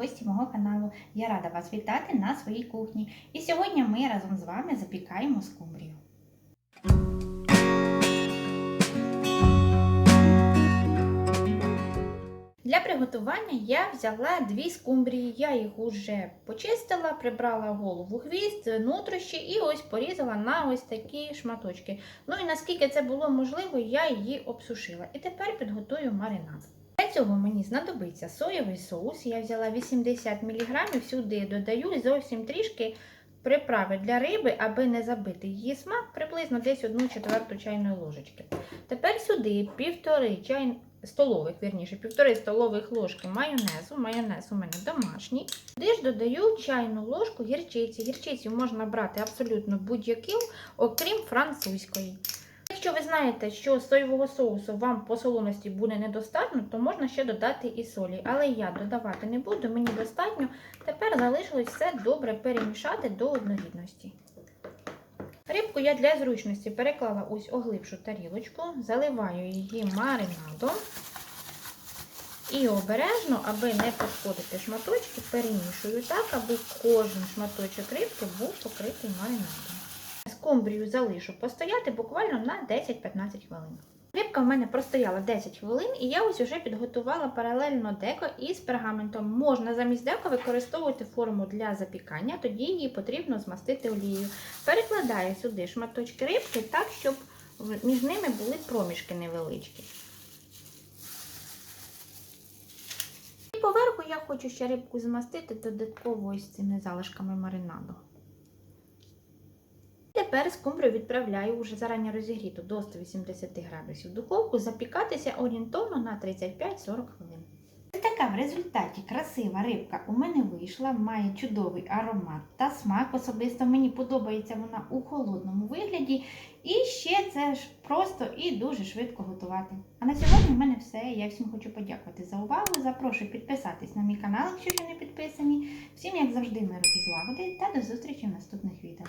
гості мого каналу. Я рада вас вітати на своїй кухні. І сьогодні ми разом з вами запікаємо скумбрію. Для приготування я взяла дві скумбрії. Я їх уже почистила, прибрала голову хвіст, нутрощі і ось порізала на ось такі шматочки. Ну і наскільки це було можливо, я її обсушила. І тепер підготую маринад. Для цього мені знадобиться соєвий соус. Я взяла 80 мг, сюди додаю зовсім трішки приправи для риби, аби не забити її смак, приблизно десь 1 четверту чайної ложечки. Тепер сюди півтори чай... столових, вірніше, півтори столових ложки майонезу. Майонез у мене домашній. Сюди ж додаю чайну ложку гірчиці. Гірчицю можна брати абсолютно будь-яку, окрім французької. Якщо ви знаєте, що соєвого соусу вам по солоності буде недостатньо, то можна ще додати і солі. Але я додавати не буду, мені достатньо. Тепер залишилось все добре перемішати до однорідності. Рибку я для зручності переклала ось оглибшу тарілочку, заливаю її маринадом. І обережно, аби не пошкодити шматочки, перемішую так, аби кожен шматочок рибки був покритий маринадом. Скумбрію залишу постояти буквально на 10-15 хвилин. Рибка в мене простояла 10 хвилин, і я ось уже підготувала паралельно деко із пергаментом. Можна замість деко використовувати форму для запікання, тоді її потрібно змастити олією. Перекладаю сюди шматочки рибки так, щоб між ними були проміжки невеличкі. І поверху я хочу ще рибку змастити додатково ось цими залишками маринаду. Тепер скумбрію відправляю вже зарані розігріту до 180 градусів духовку запікатися орієнтовно на 35-40 хвилин. Така в результаті красива рибка у мене вийшла, має чудовий аромат та смак. Особисто мені подобається вона у холодному вигляді. І ще це ж просто і дуже швидко готувати. А на сьогодні в мене все. Я всім хочу подякувати за увагу. Запрошую підписатись на мій канал, якщо ще не підписані. Всім, як завжди, миру і злагоди та до зустрічі в наступних відео.